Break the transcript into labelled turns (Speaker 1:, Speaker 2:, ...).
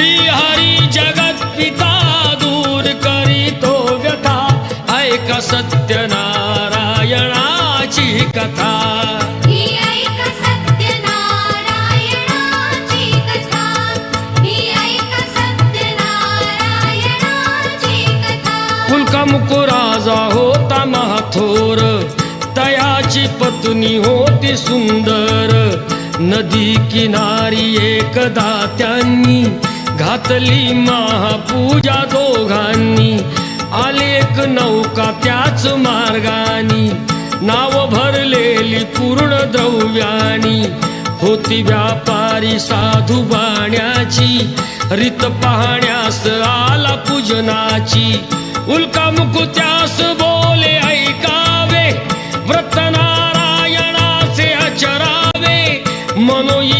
Speaker 1: श्री हरी जगत पिता दूर करीतो व्यथा. ऐका सत्यनारायणाची कथा. राजा होता महाथोर. तयाची पत्नी होती सुंदर. नदी किनारी एकदा त्यांनी घातली महापूजा दोघांनी. आलेख नौका त्याच मार्गानी. नाव भरलेली पूर्ण द्रव्यानी. होती व्यापारी साधू बाण्याची. रित पाहण्यास आला पूजनाची. उल्का मुकुत्यास बोले ऐकावे. व्रत नारायणाचे आचरावे. मनोई